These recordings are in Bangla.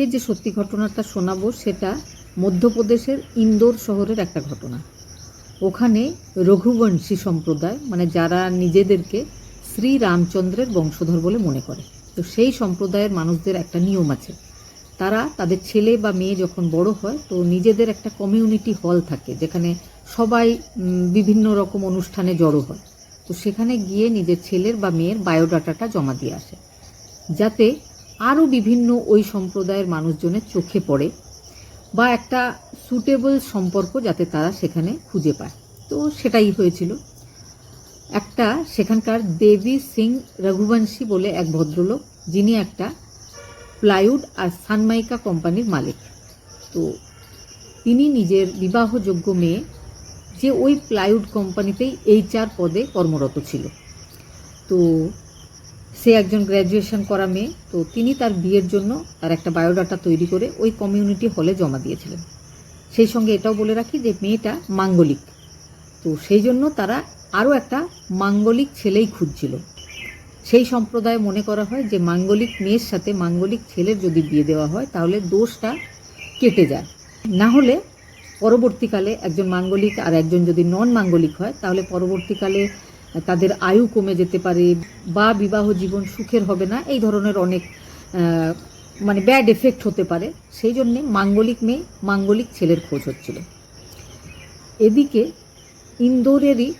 আজকে যে সত্যি ঘটনাটা শোনাবো সেটা মধ্যপ্রদেশের ইন্দোর শহরের একটা ঘটনা। ওখানে রঘুবংশী সম্প্রদায় মানে যারা নিজেদেরকে শ্রী রামচন্দ্রের বংশধর বলে মনে করে, তো সেই সম্প্রদায়ের মানুষদের একটা নিয়ম আছে। তারা তাদের ছেলে বা মেয়ে যখন বড় হয়, তো নিজেদের একটা কমিউনিটি হল থাকে, যেখানে সবাই বিভিন্ন রকম অনুষ্ঠানে জড়ো হয়। তো সেখানে গিয়ে নিজের ছেলের বা মেয়ের বায়োডাটাটা জমা দিয়ে আসে। যাতে আরও বিভিন্ন ওই সম্প্রদায়ের মানুষজনের চোখে পড়ে বা একটা সুটেবল সম্পর্ক যাতে তারা সেখানে খুঁজে পায়। তো সেটাই হয়েছিল। একটা সেখানকার দেবী সিং রঘুবংশী বলে এক ভদ্রলোক, যিনি একটা প্লাইউড আর সানমাইকা কোম্পানির মালিক। তো তিনি নিজের বিবাহযোগ্য মেয়ে, যে ওই প্লাইউড কোম্পানিতেই এইচআর পদে কর্মরত ছিল। তো সে একজন গ্র্যাজুয়েশন করা মেয়ে, তো তিনি তার বিয়ের জন্য তার একটা বায়োডাটা তৈরি করে ওই কমিউনিটি হলে জমা দিয়েছিলেন। সেই সঙ্গে এটাও বলে রাখি যে মেয়েটা মাঙ্গলিক, তো সেই জন্য তারা আরও একটা মাঙ্গলিক ছেলেই খুঁজছিল। সেই সম্প্রদায় মনে করা হয় যে মাঙ্গলিক মেয়ের সাথে মাঙ্গলিক ছেলের যদি বিয়ে দেওয়া হয়, তাহলে দোষটা কেটে যায়। না হলে পরবর্তীকালে একজন মাঙ্গলিক আর একজন যদি নন মাঙ্গলিক হয়, তাহলে পরবর্তীকালে তাদের আয়ু কমে যেতে পারে বা বিবাহ জীবন সুখের হবে না, এই ধরনের অনেক মানে ব্যাড এফেক্ট হতে পারে। সেই জন্যে মাঙ্গলিক মেয়ে মাঙ্গলিক ছেলের খোঁজ হচ্ছিল। এদিকে ইন্দোরেরই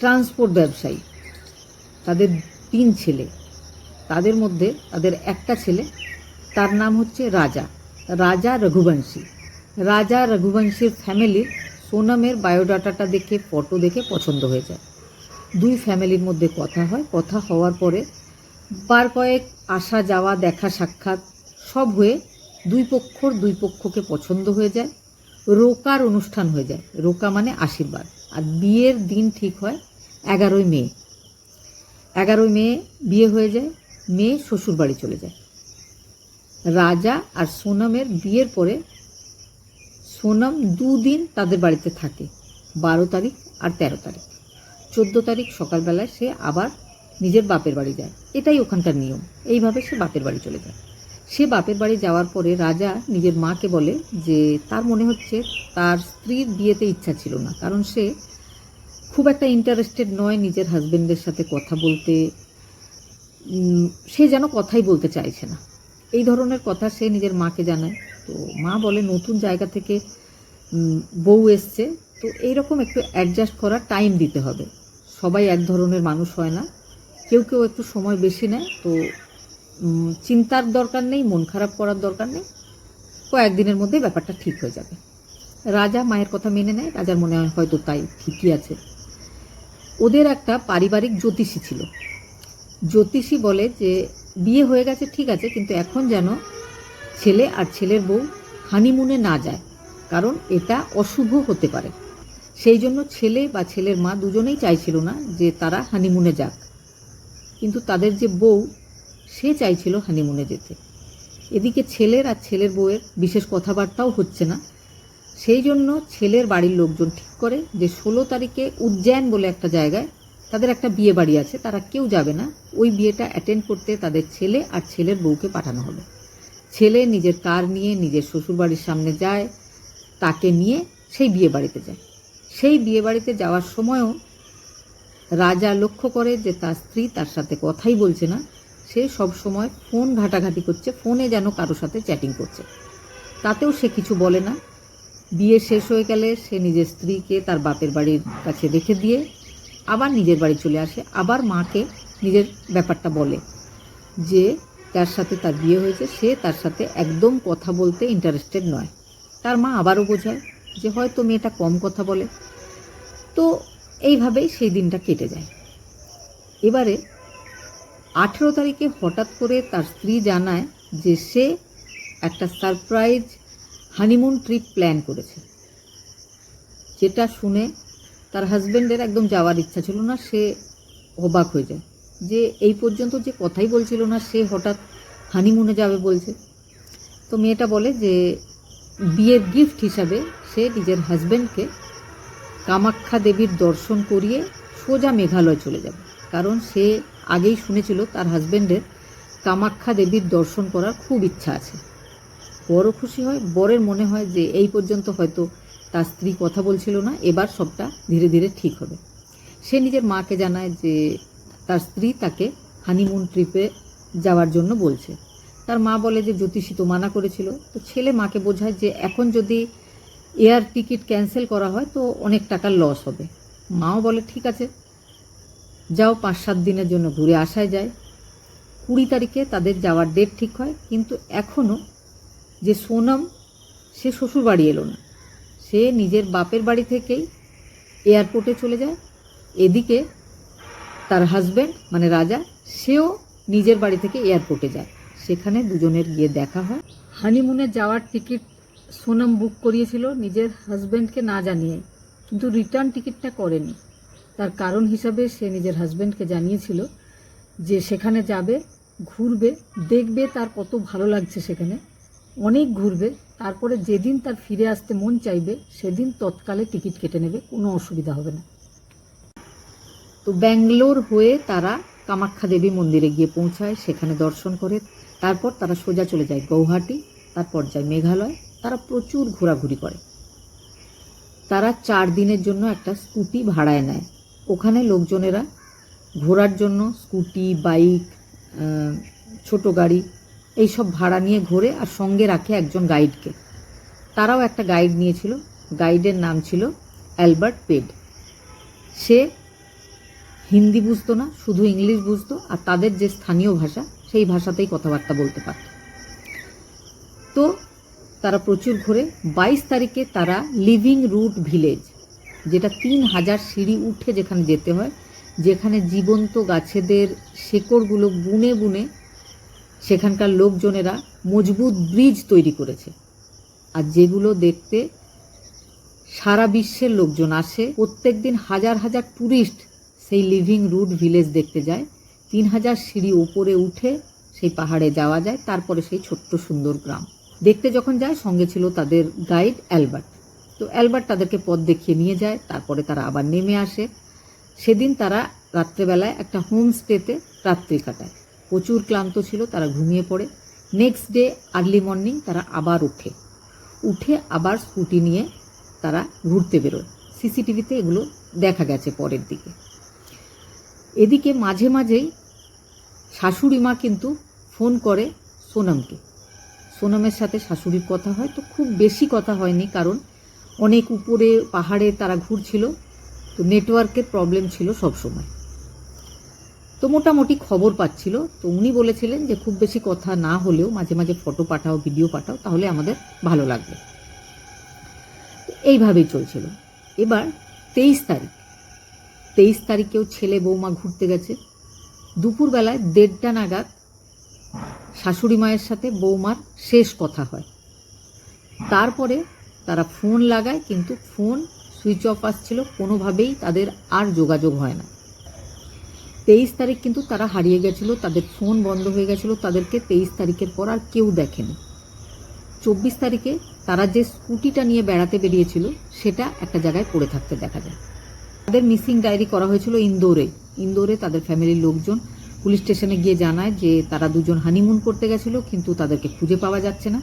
ট্রান্সপোর্ট ব্যবসায়ী, তাদের তিন ছেলে, তাদের মধ্যে তাদের একটা ছেলে, তার নাম হচ্ছে রাজা রাজা রঘুবংশী। রাজা রঘুবংশীর ফ্যামিলির সোনামের বায়োডাটাটা দেখে ফটো দেখে পছন্দ হয়ে যায়। দুই ফ্যামিলির মধ্যে কথা হয়। কথা হওয়ার পরে বার কয়েক আসা যাওয়া, দেখা সাক্ষাৎ সব হয়ে দুই পক্ষর দুই পক্ষকে পছন্দ হয়ে যায়। রোকার অনুষ্ঠান হয়ে যায়। রোকা মানে আশীর্বাদ। আর বিয়ের দিন ঠিক হয় এগারোই মে। এগারোই মে বিয়ে হয়ে যায়। মেয়ে শ্বশুর বাড়ি চলে যায়। রাজা আর সোনামের বিয়ের পরে সোনাম দুদিন তাদের বাড়িতে থাকে। বারো তারিখ আর তেরো তারিখ। চোদ্দ তারিখ সকালবেলায় সে আবার নিজের বাপের বাড়ি যায়। এটাই ওখানকার নিয়ম। এইভাবে সে বাপের বাড়ি চলে যায়। সে বাপের বাড়ি যাওয়ার পরে রাজা নিজের মাকে বলে যে, তার মনে হচ্ছে তার স্ত্রীর বিয়েতে ইচ্ছা ছিল না। কারণ সে খুব একটা ইন্টারেস্টেড নয় নিজের হাজব্যান্ডের সাথে কথা বলতে। সে যেন কথাই বলতে চাইছে না। এই ধরনের কথা সে নিজের মাকে জানায়। তো মা বলে, নতুন জায়গা থেকে বউ এসছে। তো এইরকম একটু অ্যাডজাস্ট করার টাইম দিতে হবে। সবাই এক ধরনের মানুষ হয় না। কেউ কেউ একটু সময় বেশি নেয়, তো চিন্তার দরকার নেই, মন খারাপ করার দরকার নেই। কয়েকদিনের মধ্যে ব্যাপারটা ঠিক হয়ে যাবে। রাজা মায়ের কথা মেনে নেয়, রাজার মনে হয় হয়তো তাই ঠিকই আছে। ওদের একটা পারিবারিক জ্যোতিষী ছিল। জ্যোতিষী বলে যে, বিয়ে হয়ে গেছে, ঠিক আছে, কিন্তু এখন যেন ছেলে আর ছেলের বউ হানিমুনে না যায়, কারণ এটা অশুভ হতে পারে। সেই জন্য ছেলে বা ছেলের মা দুজনেই চাইছিল না যে তারা হানিমুনে যাক। কিন্তু তাদের যে বউ, সে চাইছিল হানিমুনে যেতে। এদিকে ছেলের আর ছেলের বউয়ের বিশেষ কথাবার্তাও হচ্ছে না। সেই জন্য ছেলের বাড়ির লোকজন ঠিক করে যে ষোলো তারিখে উজ্জয়ন বলে একটা জায়গায় তাদের একটা বিয়ে বাড়ি আছে, তারা কেউ যাবে না। ওই বিয়েটা অ্যাটেন্ড করতে তাদের ছেলে আর ছেলের বউকে পাঠানো হবে। ছেলে নিজের কার নিয়ে নিজের শ্বশুরবাড়ির সামনে যায়, তাকে নিয়ে সেই বিয়ে বাড়িতে যায়। সেই বিয়েবাড়িতে যাওয়ার সময়ও রাজা লক্ষ্য করে যে তার স্ত্রী তার সাথে কথাই বলছে না, সে সব সময় ফোন ঘাটাঘাটি করছে, ফোনে যেন কারোর সাথে চ্যাটিং করছে। তাতেও সে কিছু বলে না। বিয়ে শেষ হয়ে গেলে সে নিজের স্ত্রীকে তার বাপের বাড়ির কাছে রেখে দিয়ে আবার নিজের বাড়ি চলে আসে। আবার মাকে নিজের ব্যাপারটা বলে যে, যার সাথে তার বিয়ে হয়েছে, সে তার সাথে একদম কথা বলতে ইন্টারেস্টেড নয়। তার মা আবারও বোঝায় যে হয়তো মেয়েটা কম কথা বলে। তো এইভাবেই সেই দিনটা কেটে যায়। এবারে আঠেরো তারিখে হঠাৎ করে তার স্ত্রী জানায় যে সে একটা সারপ্রাইজ হানিমুন ট্রিপ প্ল্যান করেছে। যেটা শুনে তার হাজব্যান্ডের একদম যাওয়ার ইচ্ছা ছিল না, সে অবাক হয়ে যায়। যে এই পর্যন্ত যে কথাই বলছিল না, সে হঠাৎ হানিমুনে যাবে বলছে। তো মেয়েটা বলে যে বিয়ের গিফট হিসাবে সে নিজের হাজব্যান্ডকে কামাখ্যা দেবীর দর্শন করিয়ে সোজা মেঘালয় চলে যাবে। কারণ সে আগেই শুনেছিল তার হাজব্যান্ডের কামাখ্যা দেবীর দর্শন করার খুব ইচ্ছা আছে। বড় খুশি হয়, বরের মনে হয় যে এই পর্যন্ত হয়তো তার স্ত্রী কথা বলছিল না, এবার সবটা ধীরে ধীরে ঠিক হবে। সে নিজের মাকে জানায় যে তার স্ত্রী তাকে হানিমুন ট্রিপে যাওয়ার জন্য বলছে। তার মা বলে যে, জ্যোতিষী, তো মানা করেছিল। তো ছেলে মাকে বোঝায় যে, এখন যদি এয়ার টিকিট ক্যান্সেল করা হয়, তো অনেক টাকার লস হবে। মাও বলে, ঠিক আছে, যাও পাঁচ সাত দিনের জন্য ঘুরে আসায় যায়। কুড়ি তারিখে তাদের যাওয়ার ডেট ঠিক হয়, কিন্তু এখনও যে সোনম, সে শ্বশুর বাড়ি এলো না। সে নিজের বাপের বাড়ি থেকেই এয়ারপোর্টে চলে যায়। এদিকে তার হাজব্যান্ড মানে রাজা, সেও নিজের বাড়ি থেকে এয়ারপোর্টে যায়। সেখানে দুজনের গিয়ে দেখা হয়। হানিমুনে যাওয়ার টিকিট সোনম বুক করিয়েছিল নিজের হাজব্যান্ডকে না জানিয়ে, কিন্তু রিটার্ন টিকিটটা করেনি। তার কারণ হিসাবে সে নিজের হাজব্যান্ডকে জানিয়েছিল যে সেখানে যাবে, ঘুরবে, দেখবে তার কত ভালো লাগছে সেখানে, অনেক ঘুরবে, তারপরে যেদিন তার ফিরে আসতে মন চাইবে, সেদিন তৎকালে টিকিট কেটে নেবে, কোনো অসুবিধা হবে না। তো ব্যাঙ্গালোর হয়ে তারা কামাখ্যা দেবী মন্দিরে গিয়ে পৌঁছায়, সেখানে দর্শন করে তারপর তারা সোজা চলে যায় গৌহাটি, তারপর যায় মেঘালয়, তারা প্রচুর ঘোরাঘুরি করে। তারা চার দিনের জন্য একটা স্কুটি ভাড়ায় নেয়। ওখানে লোকজনেরা ঘোরার জন্য স্কুটি, বাইক ছোট গাড়ি এইসব ভাড়া নিয়ে ঘোরে আর সঙ্গে রাখে একজন গাইডকে। তারাও একটা গাইড নিয়েছিল। গাইডের নাম ছিল অ্যালবার্ট পেড। সে হিন্দি বুঝতো না, শুধু ইংলিশ বুঝতো, আর তাদের যে স্থানীয় ভাষা সেই ভাষাতেই কথাবার্তা বলতে পারত। তো তারা প্রচুর ঘুরে। বাইশ তারিখে তারা লিভিং রুট ভিলেজ, যেটা তিন হাজার সিঁড়ি উঠে যেখানে যেতে হয়, যেখানে জীবন্ত গাছেদের শেকড়গুলো বুনে বুনে সেখানকার লোকজনেরা মজবুত ব্রিজ তৈরি করেছে। আর যেগুলো দেখতে সারা বিশ্বের লোকজন আসে প্রত্যেক দিন হাজার হাজার ট্যুরিস্ট সেই লিভিং রুট ভিলেজ দেখতে যায়। তিন হাজার সিঁড়ি উপরে উঠে সেই পাহাড়ে যাওয়া যায়, তারপরে সেই ছোট্ট সুন্দর গ্রাম। দেখতে যখন যায়, সঙ্গে ছিল তাদের গাইড অ্যালবার্ট। তো অ্যালবার্ট তাদেরকে পথ দেখিয়ে নিয়ে যায়, তারপরে তারা আবার নেমে আসে। সেদিন তারা রাত্রেবেলায় একটা হোমস্টেতে রাত্রি কাটায়। প্রচুর ক্লান্ত ছিল, তারা ঘুমিয়ে পড়ে। নেক্সট ডে, আর্লি মর্নিং, তারা আবার ওঠে উঠে আবার স্কুটি নিয়ে তারা ঘুরতে বেরোয়। সিসিটিভিতে এগুলো দেখা গেছে পরের দিকে। এদিকে মাঝে মাঝেই শাশুড়ি মা কিন্তু ফোন করে সোনমকে। সোনমের সাথে শাশুড়ির কথা হয় তো খুব বেশি কথা হয়নি কারণ অনেক উপরে পাহাড়ে তারা ঘুরছিল, তো নেটওয়ার্কের প্রবলেম ছিল সব সময়। তো মোটামুটি খবর পাচ্ছিল, তো উনি বলেছিলেন যে খুব বেশি কথা না হলেও মাঝে মাঝে ফটো পাঠাও, ভিডিও পাঠাও, তাহলে আমাদের ভালো লাগবে। এইভাবেই চলছিল। এবার তেইশ তারিখ, তেইশ তারিখেও ছেলে বৌমা ঘুরতে গেছে। দুপুরবেলায় দেড়টা নাগাদ শাশুড়ি মায়ের সাথে বৌমার শেষ কথা হয়। তারপরে তারা ফোন লাগায়, কিন্তু ফোন সুইচ অফ আসছিল, কোনোভাবেই তাদের আর যোগাযোগ হয় না। তেইশ তারিখ কিন্তু তারা হারিয়ে গেছিল, তাদের ফোন বন্ধ হয়ে গেছিল, তাদেরকে তেইশ তারিখের পর আর কেউ দেখেনি। চব্বিশ তারিখে তারা যে স্কুটিটা নিয়ে বেড়াতে বেরিয়েছিল, সেটা একটা জায়গায় পড়ে থাকতে দেখা যায়। তাদের মিসিং ডায়েরি করা হয়েছিল ইন্দোরে। ইন্দোরে তাদের ফ্যামিলির লোকজন পুলিশ স্টেশনে গিয়ে জানায় যে তারা দুজন হানিমুন করতে গেছিল, কিন্তু তাদেরকে খুঁজে পাওয়া যাচ্ছে না।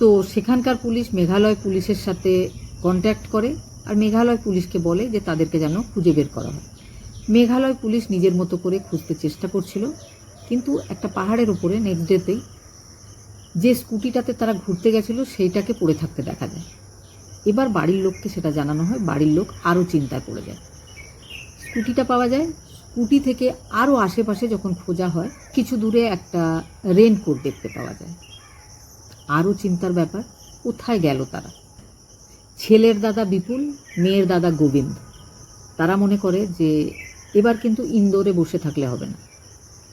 তো সেখানকার পুলিশ মেঘালয় পুলিশের সাথে কন্ট্যাক্ট করে আর মেঘালয় পুলিশকে বলে যে তাদেরকে যেন খুঁজে বের করা হয়। মেঘালয় পুলিশ নিজের মতো করে খুঁজতে চেষ্টা করছিল, কিন্তু একটা পাহাড়ের উপরে নেক্সট ডেতেই যে স্কুটিটাতে তারা ঘুরতে গেছিল, সেইটাকে পড়ে থাকতে দেখা যায়। এবার বাড়ির লোককে সেটা জানানো হয়, বাড়ির লোক আরও চিন্তায় পড়ে যায় স্কুটিটা পাওয়া যায়, স্কুটি থেকে আরও আশেপাশে যখন খোঁজা হয়, কিছু দূরে একটা রেনকোট দেখতে পাওয়া যায়। আরও চিন্তার ব্যাপার, কোথায় গেল তারা? ছেলের দাদা বিপুল, মেয়ের দাদা গোবিন্দ। তারা মনে করে যে এবার কিন্তু ইন্দোরে বসে থাকলে হবে না।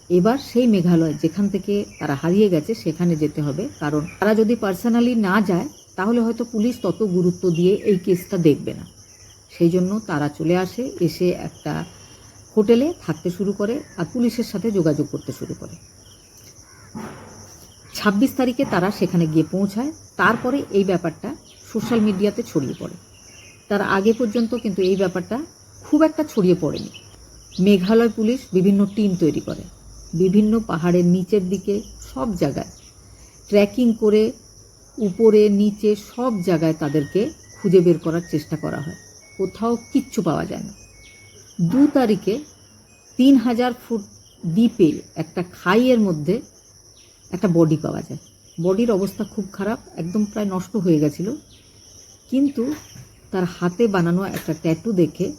এবার সেই মেঘালয় যেখান থেকে তারা হারিয়ে গেছে, সেখানে যেতে হবে। কারণ তারা যদি পার্সোনালি না যায় তাহলে হয়তো পুলিশ তত গুরুত্ব দিয়ে এই কেসটা দেখবে না। সেই জন্য তারা চলে আসে, এসে একটা হোটেলে থাকতে শুরু করে আর পুলিশের সাথে যোগাযোগ করতে শুরু করে। ছাব্বিশ তারিখে তারা সেখানে গিয়ে পৌঁছায়। তারপরে এই ব্যাপারটা সোশ্যাল মিডিয়াতে ছড়িয়ে পড়ে। তার আগে পর্যন্ত কিন্তু এই ব্যাপারটা খুব একটা ছড়িয়ে পড়েনি। মেঘালয় পুলিশ বিভিন্ন টিম তৈরি করে। বিভিন্ন পাহাড়ের নিচের দিকে সব জায়গায় ট্র্যাকিং করে উপরে, নিচে সব জায়গায় তাদেরকে খুঁজে বের করার চেষ্টা করা হয়। কোথাও কিচ্ছু পাওয়া যায় না। দু তারিখে তিন হাজার ফুট দ্বীপে একটা খাইয়ের মধ্যে একটা বডি পাওয়া যায়। বডির অবস্থা খুব খারাপ, একদম প্রায় নষ্ট হয়ে গেছিল। কিন্তু তার হাতে বানানো একটা ট্যাটু দেখে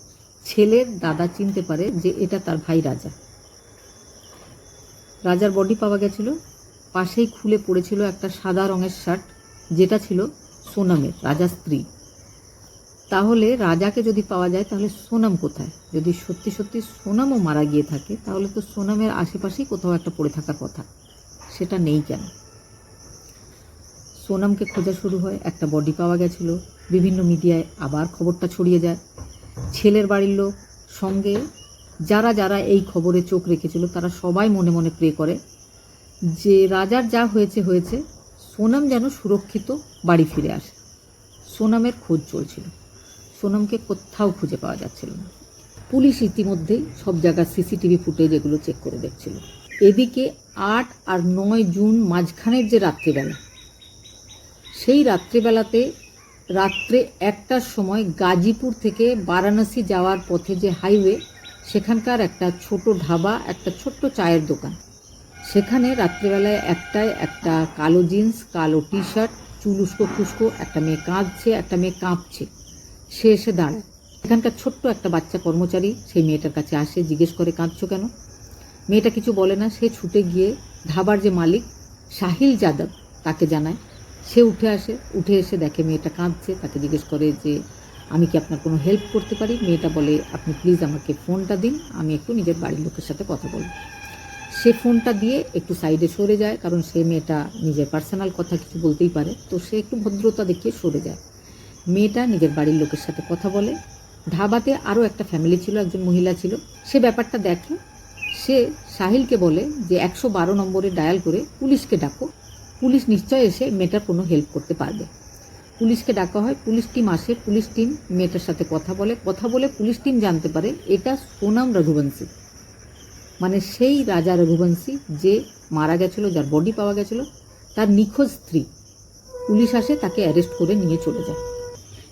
ছেলের দাদা চিনতে পারে যে এটা তার ভাই রাজা। রাজার বডি পাওয়া গেছিল। পাশেই খুলে পড়েছিল একটা সাদা রঙের শার্ট। যেটা ছিল সোনামের, রাজার স্ত্রী। তাহলে রাজাকে যদি পাওয়া যায়, তাহলে সোনাম কোথায়? যদি সত্যি সত্যি সোনামও মারা গিয়ে থাকে, তাহলে তো সোনামের আশেপাশেই কোথাও একটা পড়ে থাকার কথা। সেটা নেই কেন? সোনামকে খোঁজা শুরু হয়, একটা বডি পাওয়া গেছিল, বিভিন্ন মিডিয়ায় আবার খবরটা ছড়িয়ে যায়। ছেলের বাড়ির লোক সঙ্গে যারা যারা এই খবরে চোখ রেখেছিল, তারা সবাই মনে মনে প্রে করে যে, রাজার যা হয়েছে হয়েছে। সোনাম যেন সুরক্ষিত বাড়ি ফিরে আসে। সোনামের খোঁজ চলছিল। সোনামকে কোথাও খুঁজে পাওয়া যাচ্ছিল না। পুলিশ ইতিমধ্যেই সব জায়গার সিসিটিভি ফুটেজ এগুলো চেক করে দেখছিল। এদিকে আট আর নয় জুন মাঝখানের যে রাত্রিবেলা, সেই রাত্রিবেলাতে রাত্রে একটার সময় গাজীপুর থেকে বারাণসী যাওয়ার পথে যে হাইওয়ে সেখানকার একটা ছোট ধাবা, একটা ছোট্ট চায়ের দোকান। সেখানে রাত্রিবেলায় একটায় একটা কালো জিন্স, কালো টি শার্ট চুল উস্কো একটা মেয়ে কাঁদছে, একটা মেয়ে কাঁপছে। সে এসে দাঁড়ায়। এখানকার ছোট্ট একটা বাচ্চা কর্মচারী সেই মেয়েটার কাছে আসে, জিজ্ঞেস করে, কাঁদছো কেন? মেয়েটা কিছু বলে না, সে ছুটে গিয়ে ধাবার যে মালিক সাহিল যাদব, তাকে জানায়। সে উঠে আসে, উঠে এসে দেখে মেয়েটা কাঁদছে, তাকে জিজ্ঞেস করে যে, আমি কি আপনার কোনো হেল্প করতে পারি? মেয়েটা বলে, আপনি প্লিজ আমাকে ফোনটা দিন, আমি একটু নিজের বাড়ির লোকের সাথে কথা বলব। সে ফোনটা দিয়ে একটু সাইডে সরে যায়, কারণ সে মেয়েটা নিজের পার্সোনাল কথা কিছু বলতেই পারে। তো সে একটু ভদ্রতা দেখিয়ে সরে যায়। মেয়েটা নিজের বাড়ির লোকের সাথে কথা বলে। ধাবাতে আরও একটা ফ্যামিলি ছিল, একজন মহিলা ছিল। সে ব্যাপারটা দেখে। সে সাহিলকে বলে যে, একশো বারো নম্বরে ডায়াল করে পুলিশকে ডাকো। পুলিশ নিশ্চয় এসে মেয়েটার কোনো হেল্প করতে পারবে। পুলিশকে ডাকা হয়। পুলিশ টিম আসে। পুলিশ টিম মেয়েটার সাথে কথা বলে। কথা বলে পুলিশ টিম জানতে পারে, এটা সোনাম রঘুবংশী। মানে সেই রাজা রঘুবংশী যে মারা গেছিল, যার বডি পাওয়া গেছিল, তার নিখোঁজ স্ত্রী। পুলিশ আসে, তাকে অ্যারেস্ট করে নিয়ে চলে যায়।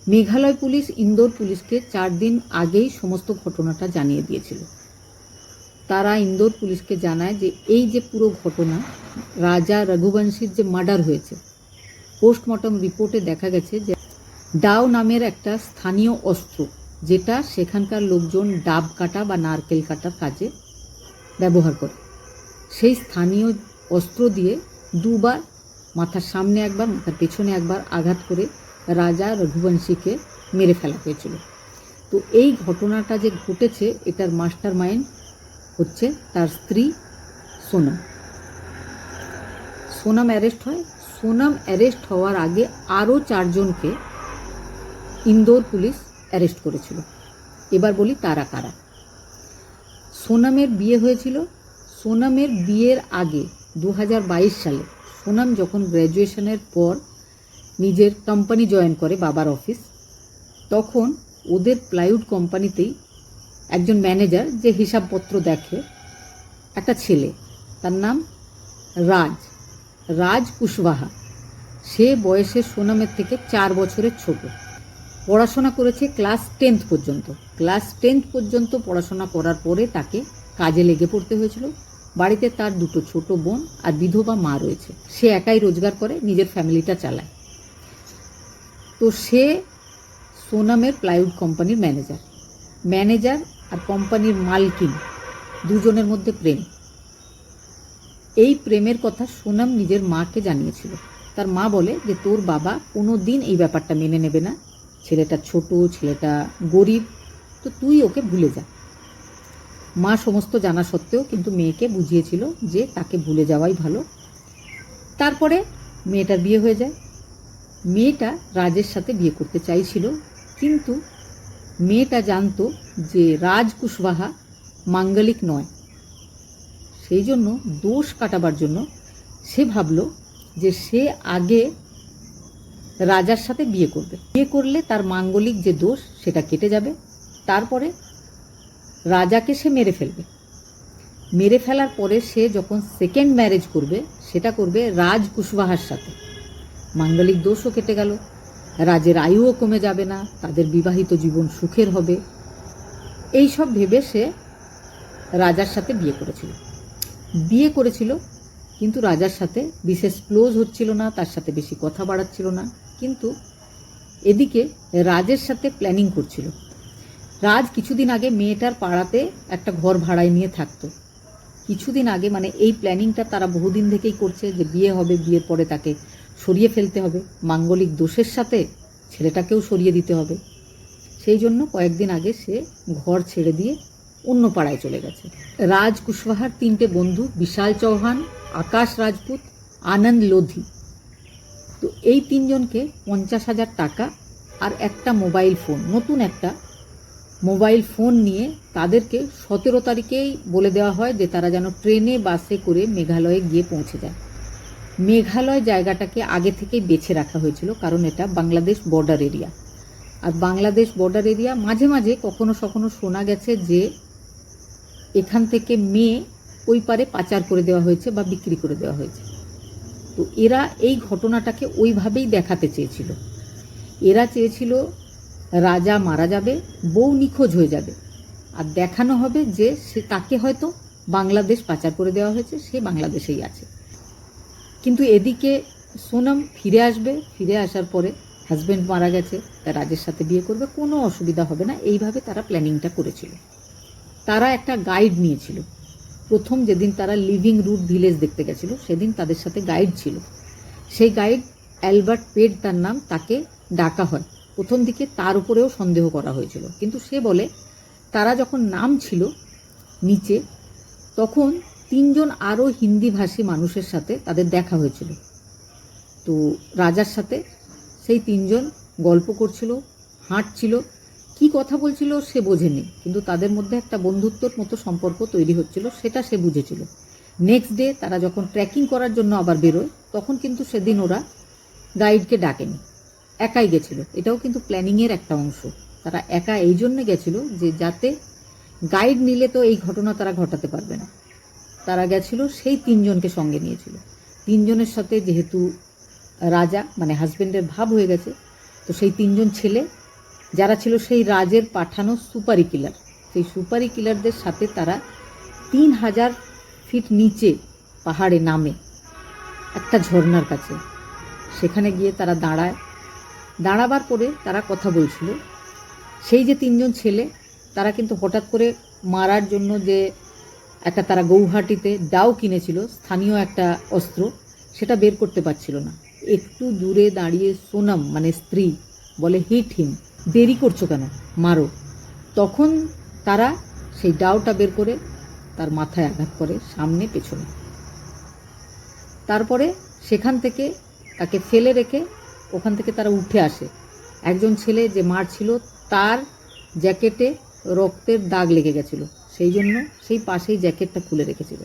মেঘালয় পুলিশ, ইন্দোর পুলিশকে চার দিন আগেই সমস্ত ঘটনাটা জানিয়ে দিয়েছিল। তারা ইন্দোর পুলিশকে জানায় যে, এই যে পুরো ঘটনা, রাজা রঘুবংশীর যে মার্ডার হয়েছে পোস্টমর্টম রিপোর্টে দেখা গেছে যে, ডাও নামের একটা স্থানীয় অস্ত্র, যেটা সেখানকার লোকজন ডাব কাটা বা নারকেল কাটার কাজে ব্যবহার করে। সেই স্থানীয় অস্ত্র দিয়ে দুবার মাথার সামনে একবার, মাথার পেছনে একবার আঘাত করে রাজা রঘুবংশীকে মেরে ফেলা হয়েছিল। তো এই ঘটনাটা যে ঘটেছে, এটার মাস্টার মাইন্ড হচ্ছে তার স্ত্রী সোনাম। সোনাম অ্যারেস্ট হয়। সোনাম অ্যারেস্ট হওয়ার আগে আরও চারজনকে ইন্দোর পুলিশ অ্যারেস্ট করেছিল। এবার বলি তারা কারা। সোনামের বিয়ে হয়েছিল সোনামের বিয়ের আগে দু হাজার বাইশ সালে। সোনাম যখন গ্র্যাজুয়েশনের পর নিজের কোম্পানি জয়েন করে বাবার অফিস, তখন ওদের প্লাইউড কোম্পানিতেই একজন ম্যানেজার যে হিসাবপত্র দেখে, একটা ছেলে। তার নাম রাজ রাজ কুশওয়াহা। সে বয়সে সোনামের থেকে চার বছরের ছোট। পড়াশোনা করেছে ক্লাস টেন্থ পর্যন্ত। ক্লাস টেন্থ পর্যন্ত পড়াশোনা করার পরে তাকে কাজে লেগে পড়তে হয়েছিল। বাড়িতে তার দুটো ছোট বোন আর বিধবা মা রয়েছে। সে একাই রোজগার করে, নিজের ফ্যামিলিটা চালায়। তো সে সোনামের প্লাইউড কোম্পানির ম্যানেজার। ম্যানেজার আর কোম্পানির মালকিন, দুজনের মধ্যে প্রেম। এই প্রেমের কথা সোনাম নিজের মাকে জানিয়েছিল। তার মা বলে যে, তোর বাবা কোনো দিন এই ব্যাপারটা মেনে নেবে না। ছেলেটা ছোট, ছেলেটা গরিব, তো তুই ওকে ভুলে যা। মা সমস্ত জানা সত্ত্বেও কিন্তু মেয়েকে বুঝিয়েছিল যে তাকে ভুলে যাওয়াই ভালো। তারপরে মেয়েটার বিয়ে হয়ে যায়। মেয়েটা রাজের সাথে বিয়ে করতে চাইছিল, কিন্তু মেয়েটা জানতো যে রাজ কুশবাহা মাঙ্গলিক নয়। সেই জন্য দোষ কাটাবার জন্য সে ভাবলো যে সে আগে রাজার সাথে বিয়ে করবে। বিয়ে করলে তার মাঙ্গলিক যে দোষ, সেটা কেটে যাবে। তারপরে রাজাকে সে মেরে ফেলবে। মেরে ফেলার পরে সে যখন সেকেন্ড ম্যারেজ করবে, সেটা করবে রাজ কুশবাহার সাথে। মাঙ্গলিক দোষও কেটে গেল। রাজের আয়ুও কমে যাবে না। তাদের বিবাহিত জীবন সুখের হবে। এই সব ভেবে সে রাজার সাথে বিয়ে করেছিল। বিয়ে করেছিল, কিন্তু রাজার সাথে বিশেষ ক্লোজ হচ্ছিল না, তার সাথে বেশি কথা বাড়াচ্ছিল না। কিন্তু এদিকে রাজের সাথে প্ল্যানিং করছিল। রাজ কিছুদিন আগে মেয়েটার পাড়াতে একটা ঘর ভাড়ায় নিয়ে থাকতো। কিছুদিন আগে মানে এই প্ল্যানিংটা তারা বহুদিন থেকেই করছে যে বিয়ে হবে, বিয়ের পরে তাকে সরিয়ে ফেলতে হবে। মাঙ্গলিক দোষের সাথে ছেলেটাকেও সরিয়ে দিতে হবে। সেই জন্য কয়েকদিন আগে সে ঘর ছেড়ে দিয়ে অন্য পাড়ায় চলে গেছে। রাজ কুশওয়াহার তিনটে বন্ধু, বিশাল চৌহান, আকাশ রাজপুত, আনন্দ লোধি। এই তিনজনকে পঞ্চাশ হাজার টাকা আর একটা মোবাইল ফোন, নতুন একটা মোবাইল ফোন নিয়ে তাদেরকে সতেরো তারিখেই বলে দেওয়া হয় যে তারা যেন ট্রেনে, বাসে করে মেঘালয়ে গিয়ে পৌঁছে যায়। মেঘালয় জায়গাটাকে আগে থেকেই বেছে রাখা হয়েছিল কারণ এটা বাংলাদেশ বর্ডার এরিয়া আর বাংলাদেশ বর্ডার এরিয়া মাঝে মাঝে কখনো সখনো শোনা গেছে যে এখান থেকে মেয়ে ওই পারে পাচার করে দেওয়া হয়েছে বা বিক্রি করে দেওয়া হয়েছে। তো এরা এই ঘটনাটাকে ওইভাবেই দেখাতে চেয়েছিল। এরা চেয়েছিল রাজা মারা যাবে, বউ নিখোঁজ হয়ে যাবে। আর দেখানো হবে যে সে তাকে হয়তো বাংলাদেশ পাচার করে দেওয়া হয়েছে, সে বাংলাদেশেই আছে। কিন্তু এদিকে সোনাম ফিরে আসবে, ফিরে আসার পরে হাজব্যান্ড মারা গেছে, তা রাজের সাথে বিয়ে করবে, কোনো অসুবিধা হবে না, এইভাবে তারা প্ল্যানিংটা করেছিল। তারা একটা গাইড নিয়েছিল। প্রথম যেদিন তারা লিভিং রুট ভিলেজ দেখতে গেছিল, সেদিন তাদের সাথে গাইড ছিল। সেই গাইড অ্যালবার্ট পেড তার নাম, তাকে ডাকা হয়। প্রথম দিকে তার উপরেও সন্দেহ করা হয়েছিল। কিন্তু সে বলে, তারা যখন নাম ছিল নিচে, তখন তিনজন আরও হিন্দিভাষী মানুষের সাথে তাদের দেখা হয়েছিল। তো রাজার সাথে সেই তিনজন গল্প করছিল, হাঁটছিল কি কথা বলছিল সে বোঝেনি, কিন্তু তাদের মধ্যে একটা বন্ধুত্বর মতো সম্পর্ক তৈরি হচ্ছিল, সেটা সে বুঝেছিল। নেক্সট ডে তারা যখন ট্রেকিং করার জন্য আবার বেরোয়, তখন কিন্তু সেদিন ওরা গাইডকে ডাকেনি। একাই গেছিল। এটাও কিন্তু প্ল্যানিংয়ের একটা অংশ। তারা একা এই জন্য গেছিল যে যাতে গাইড নিলে তো এই ঘটনা তারা ঘটাতে পারবে না। তারা গেছিল, সেই তিনজনকে সঙ্গে নিয়েছিল। তিনজনের সাথে যেহেতু রাজা মানে হাজবেন্ডের ভাব হয়ে গেছে, তো সেই তিনজন ছেলে যারা ছিল সেই রাজের পাঠানো সুপারি কিলার। সেই সুপারি কিলারদের সাথে তারা তিন হাজার ফিট নিচে পাহাড়ে নামে একটা ঝর্নার কাছে। সেখানে গিয়ে তারা দাঁড়ায়। দাঁড়াবার পরে তারা কথা বলছিল। সেই যে তিনজন ছেলে, তারা কিন্তু হঠাৎ করে মারার জন্য যে একটা তারা গৌহাটিতে ডাও কিনেছিল, স্থানীয় একটা অস্ত্র, সেটা বের করতে পারছিল না। একটু দূরে দাঁড়িয়ে সোনাম মানে স্ত্রী, বলে হিট হিম দেরি করছ কেন? মারো। তখন তারা সেই ডাউটা বের করে তার মাথায় আঘাত করে সামনে, পেছনে। তারপরে সেখান থেকে তাকে ফেলে রেখে ওখান থেকে তারা উঠে আসে। একজন ছেলে যে মার ছিল তার জ্যাকেটে রক্তের দাগ লেগে গেছিল। সেই জন্য সেই পাশেই জ্যাকেটটা খুলে রেখেছিল।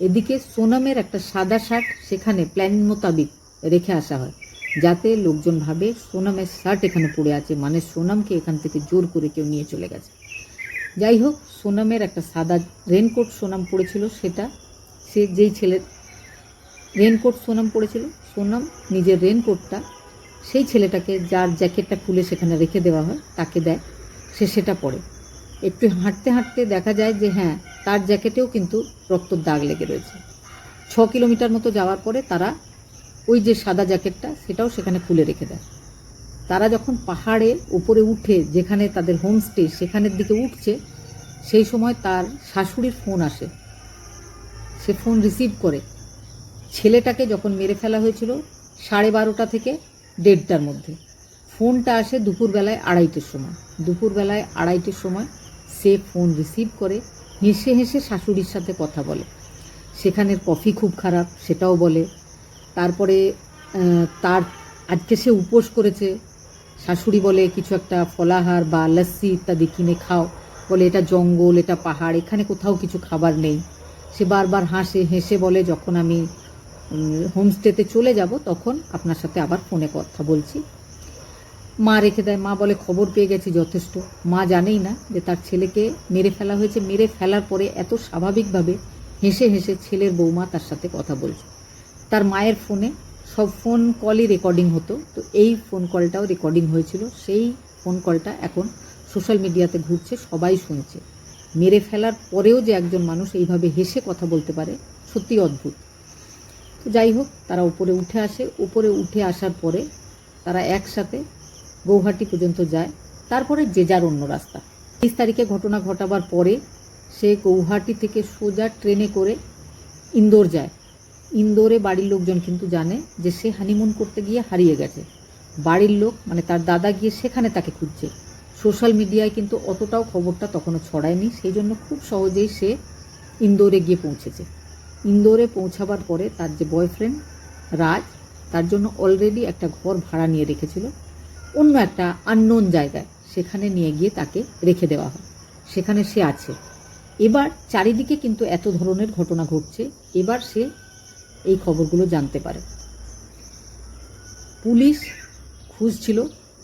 এদিকে সোনামের একটা সাদা শার্ট সেখানে প্ল্যান মোতাবিক রেখে আসা হয়। যাতে লোকজন ভাবে সোনামের শার্ট এখানে পড়ে আছে মানে সোনামকে এখান থেকে জোর করে কেউ নিয়ে চলে গেছে। যাই হোক, সোনামের একটা সাদা রেনকোট সোনাম পড়েছিল সেটা, সে যেই ছেলের রেনকোট সোনাম পড়েছিল, সোনাম নিজের রেনকোটটা সেই ছেলেটাকে যার জ্যাকেটটা খুলে সেখানে রেখে দেওয়া হয়, তাকে দেয়, সে সেটা পরে। একটু হাঁটতে হাঁটতে দেখা যায় যে হ্যাঁ তার জ্যাকেটেও কিন্তু রক্তর দাগ লেগে রয়েছে। ছ কিলোমিটার মতো যাওয়ার পরে তারা ওই যে সাদা জ্যাকেটটা, সেটাও সেখানে খুলে রেখে দেয়। তারা যখন পাহাড়ে উপরে উঠে, যেখানে তাদের হোমস্টে সেখানের দিকে উঠছে, সেই সময় তার শাশুড়ির ফোন আসে। সে ফোন রিসিভ করে। ছেলেটাকে যখন মেরে ফেলা হয়েছিল সাড়ে বারোটা থেকে দেড়টার মধ্যে। ফোনটা আসে দুপুরবেলায় আড়াইটের সময়। দুপুরবেলায় আড়াইটের সময় সে ফোন রিসিভ করে, হেসে হেসে শাশুড়ির সাথে কথা বলে। সেখানের কফি খুব খারাপ, সেটাও বলে। তারপরে তার আজকে সে উপোস করেছে। শাশুড়ি বলে, কিছু একটা ফলাহার বা লস্যি ইত্যাদি কিনে খাও। বলে, এটা জঙ্গল, এটা পাহাড়, এখানে কোথাও কিছু খাবার নেই। সে বারবার হাসে, হেসে বলে, যখন আমি হোমস্টেতে চলে যাব, তখন আপনার সাথে আবার ফোনে কথা বলছি। মা রেখে দেয়। মা বলে, খবর পেয়ে গেছি যথেষ্ট। মা জানেই না যে তার ছেলেকে মেরে ফেলা হয়েছে। মেরে ফেলার পরে এত স্বাভাবিকভাবে হেসে হেসে ছেলের বৌমা তার সাথে কথা বলছে। তার মায়ের ফোনে সব ফোন কলই রেকর্ডিং হতো, তো এই ফোন কলটাও রেকর্ডিং হয়েছিল। সেই ফোন কলটা এখন সোশ্যাল মিডিয়াতে ঘুরছে, সবাই শুনছে। মেরে ফেলার পরেও যে একজন মানুষ এইভাবে হেসে কথা বলতে পারে সত্যি অদ্ভুত। তো যাই হোক, তারা উপরে উঠে আসে। উপরে উঠে আসার পরে তারা একসাথে গৌহাটি পর্যন্ত যায়। তারপরে যে যার অন্য রাস্তা। তেইশ তারিখে ঘটনা ঘটাবার পরে সে গৌহাটি থেকে সোজা ট্রেনে করে ইন্দোর যায়। ইন্দোরে বাড়ির লোকজন কিন্তু জানে যে সে হানিমুন করতে গিয়ে হারিয়ে গেছে। বাড়ির লোক মানে তার দাদা গিয়ে সেখানে তাকে খুঁজছে। সোশ্যাল মিডিয়ায় কিন্তু অতটাও খবরটা তখনও ছড়ায়নি, সেই জন্য খুব সহজেই সে ইন্দোরে গিয়ে পৌঁছেছে। ইন্দোরে পৌঁছাবার পরে তার যে বয়ফ্রেন্ড রাজ, তার জন্য অলরেডি একটা ঘর ভাড়া নিয়ে রেখেছিল। অন্য একটা আননোন জায়গায়, সেখানে নিয়ে গিয়ে তাকে রেখে দেওয়া হয়। সেখানে সে আছে। এবার চারিদিকে কিন্তু এত ধরনের ঘটনা ঘটছে। এবার সে এই খবরগুলো জানতে পারে। পুলিশ খুঁজছিল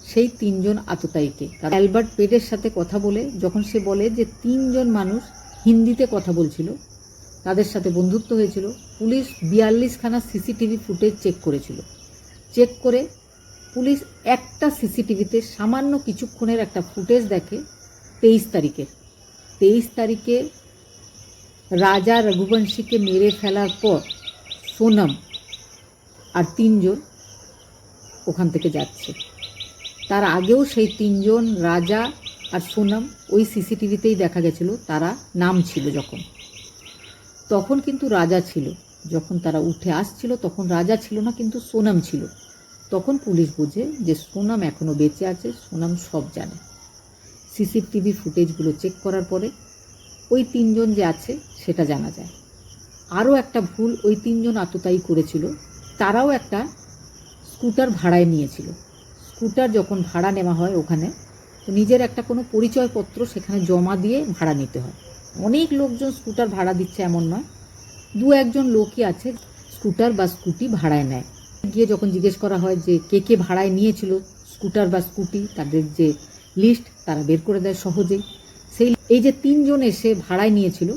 সেই তিনজন আততায়ীকে। অ্যালবার্ট পেডের সাথে কথা বলে, যখন সে বলে যে তিনজন মানুষ হিন্দিতে কথা বলছিল, তাদের সাথে বন্ধুত্ব হয়েছিল, পুলিশ বিয়াল্লিশখানা সিসিটিভি ফুটেজ চেক করেছিল। চেক করে পুলিশ একটা সিসিটিভিতে সামান্য কিছুক্ষণের একটা ফুটেজ দেখে তেইশ তারিখের। তেইশ তারিখে রাজা রঘুবংশীকে মেরে ফেলার পর সোনম আর তিনজন ওখান থেকে যাচ্ছে। তার আগেও সেই তিনজন, রাজা আর সোনম ওই সিসিটিভিতেই দেখা গেছিল, তারা নাম ছিল যখন। তখন কিন্তু রাজা ছিল। যখন তারা উঠে আসছিল, তখন রাজা ছিল না, কিন্তু সোনাম ছিল। তখন পুলিশ বোঝে যে সোনাম এখনও বেঁচে আছে, সোনাম সব জানে। সিসিটিভি ফুটেজগুলো চেক করার পরে ওই তিনজন যে আছে, সেটা জানা যায়। আরও একটা ভুল ওই তিনজন আততায়ী করেছিল, তারাও একটা স্কুটার ভাড়ায় নিয়েছিল। স্কুটার যখন ভাড়া নেওয়া হয় ওখানে, তো নিজের একটা কোনো পরিচয়পত্র সেখানে জমা দিয়ে ভাড়া নিতে হয়। অনেক লোকজন স্কুটার ভাড়া দিচ্ছে এমন নয়, দু একজন লোকই আছে, স্কুটার বা স্কুটি ভাড়ায় নেয়। গিয়ে যখন জিজ্ঞেস করা হয় যে কে কে ভাড়ায় নিয়েছিল স্কুটার বা স্কুটি, তাদের যে লিস্ট তারা বের করে দেয় সহজেই। সেই, এই যে তিনজন এসে ভাড়ায় নিয়েছিল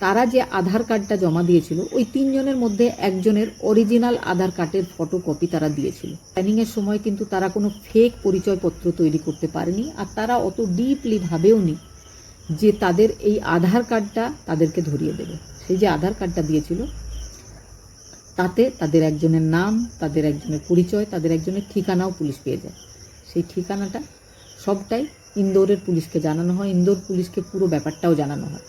তারা যে আধার কার্ডটা জমা দিয়েছিল, ওই তিনজনের মধ্যে একজনের অরিজিনাল আধার কার্ডের ফটোকপি তারা দিয়েছিল। প্ল্যানিংয়ের সময় কিন্তু তারা কোনো ফেক পরিচয়পত্র তৈরি করতে পারেনি আর তারা অত ডিপলি ভাবেও নি যে তাদের এই আধার কার্ডটা তাদেরকে ধরিয়ে দেবে। সেই যে আধার কার্ডটা দিয়েছিল, তাতে তাদের একজনের নাম, তাদের একজনের পরিচয়, তাদের একজনের ঠিকানাও পুলিশ পেয়ে যায়। সেই ঠিকানাটা সবটাই ইন্দোরের পুলিশকে জানানো হয়। ইন্দোর পুলিশকে পুরো ব্যাপারটাও জানানো হয়।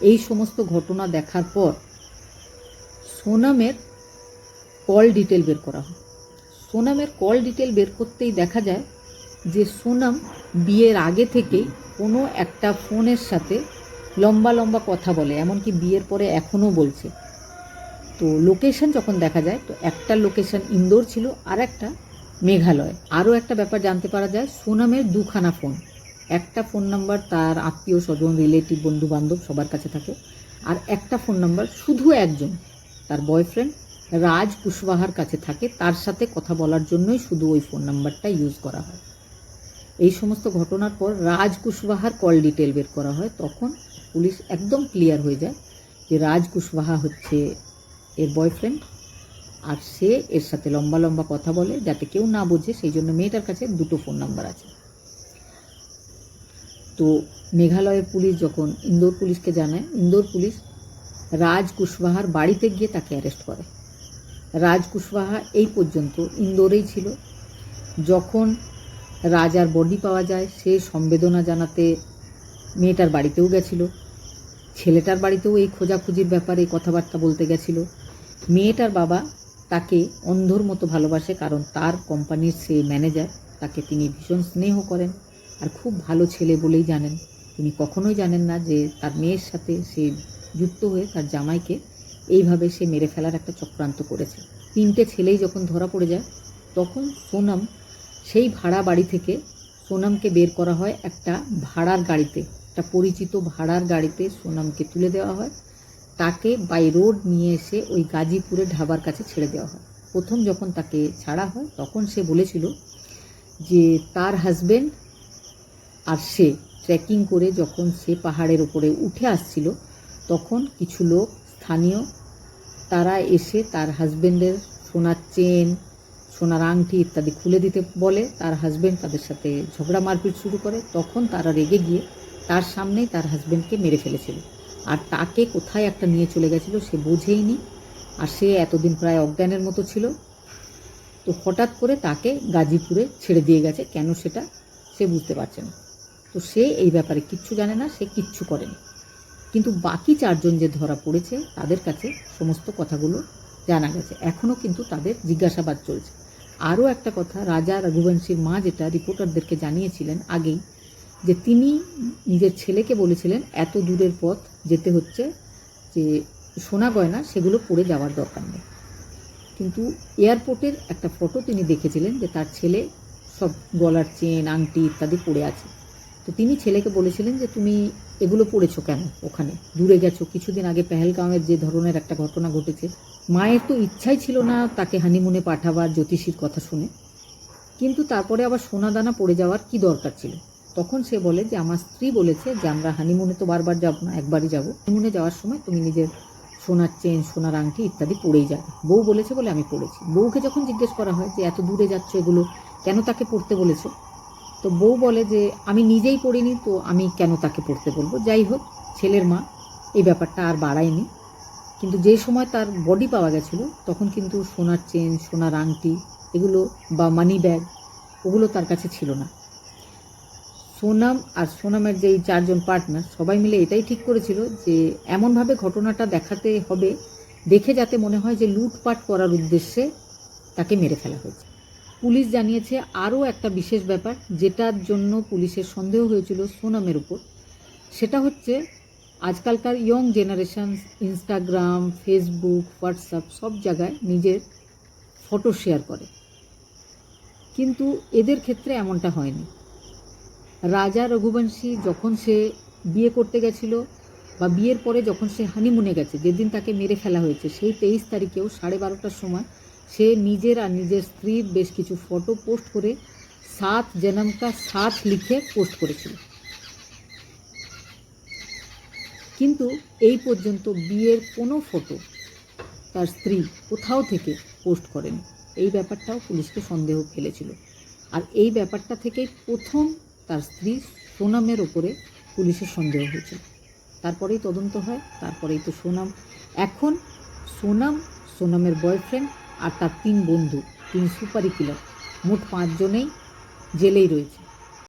এই সমস্ত ঘটনা দেখার পর সোনামের কল ডিটেল বের করা হয়। সোনামের কল ডিটেল বের করতেই দেখা যায় যে সোনাম বিয়ের আগে থেকেই কোনো একটা ফোনের সাথে লম্বা লম্বা কথা বলে, এমনকি বিয়ের পরে এখনও বলছে। তো লোকেশন যখন দেখা যায়, তো একটা লোকেশন ইন্দোর ছিল আর একটা মেঘালয়। আরও একটা ব্যাপার জানতে পারা যায়, সোনামের দুখানা ফোন। একটা ফোন নাম্বার তার আত্মীয় স্বজন রিলেটিভ বন্ধু বান্ধব সবার কাছে থাকে। আর একটা ফোন নাম্বার শুধু একজন, তার বয়ফ্রেন্ড রাজ কুশবাহার কাছে থাকে। তার সাথে কথা বলার জন্যই শুধু ওই ফোন নাম্বারটা ইউজ করা হয়। এই সমস্ত ঘটনার পর রাজ কুশবাহার কল ডিটেল বের করা হয়। তখন পুলিশ একদম ক্লিয়ার হয়ে যায় যে রাজ কুশবাহা হচ্ছে এর বয়ফ্রেন্ড আর সে এর সাথে লম্বা লম্বা কথা বলে যাতে কেউ না বোঝে। সেই জন্য মেয়েটার কাছে দুটো ফোন নাম্বার আছে। তো মেঘালয়ের পুলিশ যখন ইন্দোর পুলিশকে জানায়, ইন্দোর পুলিশ রাজ কুশবাহার বাড়িতে গিয়ে তাকে অ্যারেস্ট করে। রাজ কুশবাহা এই পর্যন্ত ইন্দোরেই ছিল। যখন রাজার বডি পাওয়া যায়, সে সম্বেদনা জানাতে মেয়েটার বাড়িতেও গেছিল। ছেলেটার বাড়িতেও এই খোঁজাখুঁজির ব্যাপারে কথাবার্তা বলতে গেছিল। মেয়েটার বাবা তাকে অন্ধর মতো ভালোবাসে কারণ তার কোম্পানির সে ম্যানেজার তাকে তিনি ভীষণ স্নেহ করেন। আর খুব ভালো ছেলে বলেই জানেন। তিনি কখনোই জানেন না যে তার মেয়ের সাথে সে যুক্ত হয়ে তার জামাইকে এইভাবে সে মেরে ফেলার একটা চক্রান্ত করেছে। তিনটে ছেলেই যখন ধরা পড়ে যায়, তখন সোনাম সেই ভাড়া বাড়ি থেকে সোনামকে বের করা হয় একটা ভাড়ার গাড়িতে। একটা পরিচিত ভাড়ার গাড়িতে সোনামকে তুলে দেওয়া হয়। তাকে বাই রোড নিয়ে এসে ওই গাজীপুরের ঢাবার কাছে ছেড়ে দেওয়া হয়। প্রথম যখন তাকে ছাড়া হয়, তখন সে বলেছিল যে তার হাজবেন্ড আর সে ট্রেকিং করে যখন সে পাহাড়ের ওপরে উঠে আসছিল, তখন কিছু লোক স্থানীয়, তারা এসে তার হাজবেন্ডের সোনার চেন সোনার আংটি ইত্যাদি খুলে দিতে বলে। তার হাজবেন্ড তাদের সাথে ঝগড়া মারপিট শুরু করে। তখন তারা রেগে গিয়ে তার সামনেই তার হাজবেন্ডকে মেরে ফেলেছিল। আর তাকে কোথায় একটা নিয়ে চলে গেছিল সে বোঝেইনি। আর সে এতদিন প্রায় অজ্ঞানের মতো ছিল। তো হঠাৎ করে তাকে গাজীপুরে ছেড়ে দিয়ে গেছে। কেন সেটা সে বুঝতে পারছে না। তো সে এই ব্যাপারে কিচ্ছু জানে না, সে কিচ্ছু করেনি কিন্তু বাকি চারজন যে ধরা পড়েছে, তাদের কাছে সমস্ত কথাগুলো জানা গেছে। এখনও কিন্তু তাদের জিজ্ঞাসাবাদ চলছে। আরও একটা কথা, রাজা রঘুবংশীর মা যেটা রিপোর্টারদেরকে জানিয়েছিলেন আগেই, যে তিনি নিজের ছেলেকে বলেছিলেন, এত দূরের পথ যেতে হচ্ছে, যে সোনা গয়না সেগুলো পড়ে যাওয়ার দরকার নেই। কিন্তু এয়ারপোর্টের একটা ফটো তিনি দেখেছিলেন, যে তার ছেলে সব গলার চেন আংটি ইত্যাদি পড়ে আছে। তো তিনি ছেলেকে বলেছিলেন যে তুমি এগুলো পড়েছো কেন ওখানে? দূরে গেছো। কিছুদিন আগে পেহেলগাঁওয়ের যে ধরনের একটা ঘটনা ঘটেছে, মায়ের তো ইচ্ছাই ছিল না তাকে হানিমুনে পাঠাবার জ্যোতিষীর কথা শুনে। কিন্তু তারপরে আবার সোনা দানা পড়ে যাওয়ার কি দরকার ছিল? তখন সে বলে যে, আমার স্ত্রী বলেছে যে, আমরা হানিমুনে তো বারবার যাব না, একবারই যাব। হানিমুনে যাওয়ার সময় তুমি নিজের সোনার চেন, সোনার আংটি ইত্যাদি পড়েই যাবে। বউ বলেছে বলে আমি পড়েছি। বউকে যখন জিজ্ঞেস করা হয় যে, এত দূরে যাচ্ছ এগুলো, কেন তাকে পড়তে বলেছ? তো বউ বলে যে, আমি নিজেই পড়িনি, তো আমি কেন তাকে পড়তে বলব? যাই হোক, ছেলের মা, এই ব্যাপারটা আর বাড়ায়নি। কিন্তু যে সময় তার বডি পাওয়া গেছিল, তখন কিন্তু সোনার চেন সোনার আংটি, এগুলো বা মানি ব্যাগ ওগুলো তার কাছে ছিল না। সোনাম আর সোনামের যে এই চারজন পার্টনার সবাই মিলে এটাই ঠিক করেছিল যে, এমনভাবে ঘটনাটা দেখাতে হবে, দেখে যাতে মনে হয় যে লুটপাট করার উদ্দেশ্যে তাকে মেরে ফেলা হয়েছে। পুলিশ জানিয়েছে আরও একটা বিশেষ ব্যাপার, যেটার জন্য পুলিশের সন্দেহ হয়েছিল সোনামের উপর। সেটা হচ্ছে, আজকালকার young generation Instagram Facebook WhatsApp সব জায়গায় নিজের ফটো শেয়ার করে। কিন্তু এদের ক্ষেত্রে এমনটা হয়নি। রাজা রঘুবংশী যখন সে বিয়ে করতে গেছিল বা বিয়ের পরে যখন সে হানিমুনে গেছে, যেদিন তাকে মেরে ফেলা হয়েছে, সেই তেইশ তারিখেও সাড়ে বারোটার সময় সে নিজের আর নিজের স্ত্রীর বেশ কিছু ফটো পোস্ট করে সাত জনমকা সাত লিখে পোস্ট করেছিল। কিন্তু এই পর্যন্ত বিয়ের কোনো ফটো তার স্ত্রী কোথাও থেকে পোস্ট করেন। এই ব্যাপারটাও পুলিশকে সন্দেহ ফেলেছিল। আর এই ব্যাপারটা থেকেই প্রথম তার স্ত্রী সোনামের ওপরে পুলিশের সন্দেহ হয়েছিল। তারপরেই তদন্ত হয়, তারপরেই তো সোনাম। এখন সোনাম, সোনামের বয়ফ্রেন্ড আর তার তিন বন্ধু তিন সুপারি কিলার। মোট পাঁচজনেই জেলেই রয়েছে।